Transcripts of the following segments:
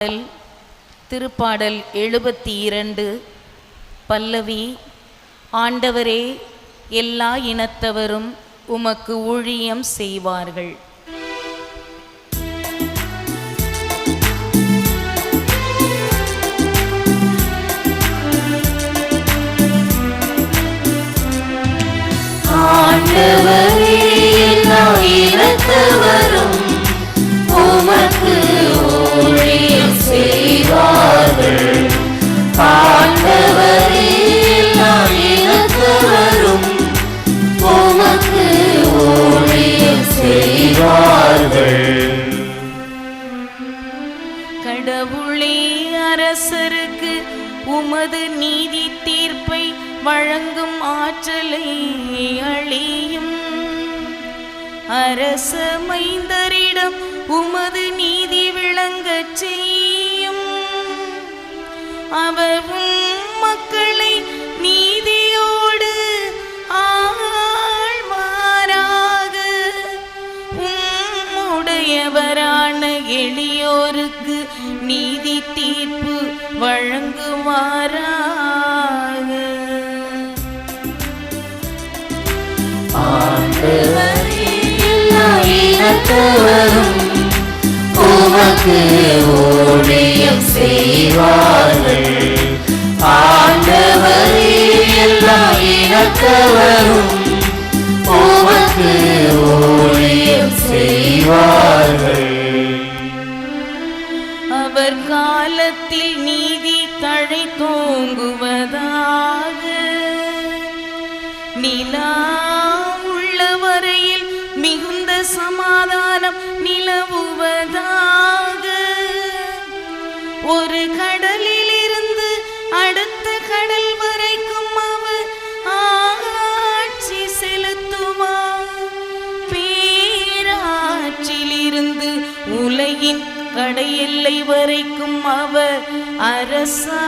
பாடல் திருப்பாடல் எழுபத்தி இரண்டு பல்லவி ஆண்டவரே எல்லா இனத்தவரும் உமக்கு ஊழியம் செய்வார்கள். ஆண்டவர் கடவுளே அரசருக்கு உமது நீதி தீர்ப்பை வழங்கும் ஆற்றலை அழியும். அரச மைந்தரிடம் உமது அவர் மக்களை நீதியோடு ஆழ்வாராக உம்முடையவரான எளியோருக்கு நீதி தீர்ப்பு வழங்குவாராக ஆண்டவரே எல்லா இனத்தவரும் உமக்கு ஊழியம் செய்வார்கள். ஆண்டவரே எல்லா இனத்தவரும் உமக்கு ஊழியம் செய்வார்கள். அவர் காலத்தில் நீதி தழை தோங்குவதாக ஒரு கடலில் இருந்து அடுத்த கடல் வரைக்கும் அவர் ஆட்சி செலுத்துமா? பேராட்சியிலிருந்து உலகின் கடையெல்லை வரைக்கும் அவர் அரசாழ்வார்.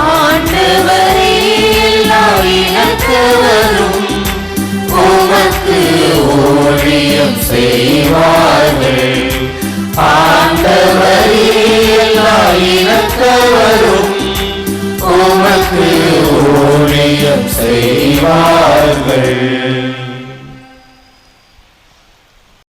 ஆண்டவர் செய்வார்கள். ஆண்டவர் எல்லா இனத்தவரும் உமக்கு ஊழியம் செய்வார்கள்.